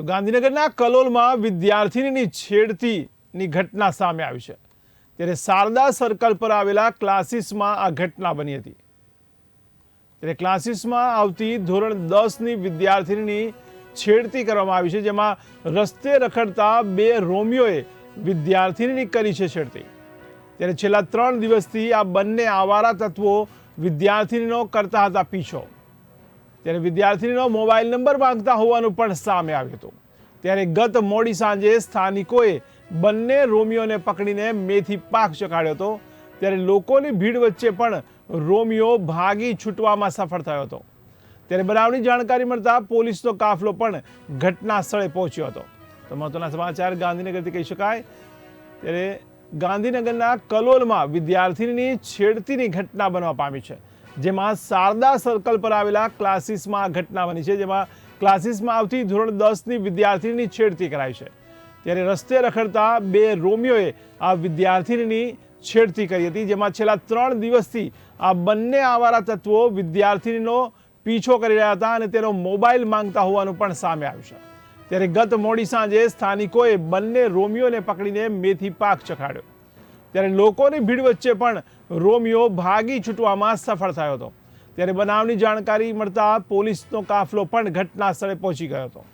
તો ગાંધીનગરના કલોલમાં વિદ્યાર્થીનીની છેડતીની ઘટના સામે આવી છે. ત્યારે શારદા સર્કલ પર આવેલા ક્લાસીસમાં આ ઘટના બની હતી. ત્યારે ક્લાસીસમાં આવતી ધોરણ દસની વિદ્યાર્થીનીની છેડતી કરવામાં આવી છે, જેમાં રસ્તે રખડતા બે રોમિયોએ વિદ્યાર્થીનીની કરી છે છેડતી. ત્યારે છેલ્લા ત્રણ દિવસથી આ બંને આવારા તત્વો વિદ્યાર્થીનીનો કરતા હતા પીછો. ત્યારે વિદ્યાર્થીનીનો મોબાઈલ નંબર માંગતા હોવાનું પણ સામે આવ્યું હતું. ત્યારે ગત મોડી સાંજે સ્થાનિકોએ બંને રોમિયોને પકડીને મેથી પાક ચકાડ્યો હતો. ત્યારે લોકોની ભીડ વચ્ચે પણ રોમિયો ભાગી છૂટવામાં સફળ થયો હતો. ત્યારે બનાવની જાણકારી મળતા પોલીસનો કાફલો પણ ઘટના સ્થળે પહોંચ્યો હતો. તો મહત્વના સમાચાર ગાંધીનગરથી કહી શકાય. ત્યારે ગાંધીનગરના કલોલમાં વિદ્યાર્થીની છેડતીની ઘટના બનવા પામી છે. જેમાં શારદા સર્કલ પર આવેલા ક્લાસીસમાં આ ઘટના બની છે, જેમાં ક્લાસીસમાં આવતી ધોરણ દસની વિદ્યાર્થીની છેડતી કરાઈ છે. ત્યારે રસ્તે રખડતા બે રોમિયોએ આ વિદ્યાર્થીની છેડતી કરી હતી, જેમાં છેલ્લા ત્રણ દિવસથી આ બંને આવારા તત્વો વિદ્યાર્થીનીનો પીછો કરી રહ્યા હતા અને તેનો મોબાઈલ માંગતા હોવાનું પણ સામે આવ્યું છે. ત્યારે ગત મોડી સાંજે સ્થાનિકોએ બંને રોમિયોને પકડીને મેથી પાક ચખાડ્યો. ત્યારે લોકોની ભીડ વચ્ચે પણ રોમિયો ભાગી છૂટવામાં સફળ થયો હતો. ત્યારે બનાવની જાણકારી મળતા પોલીસનો કાફલો પણ ઘટના સ્થળે પહોંચી ગયો હતો.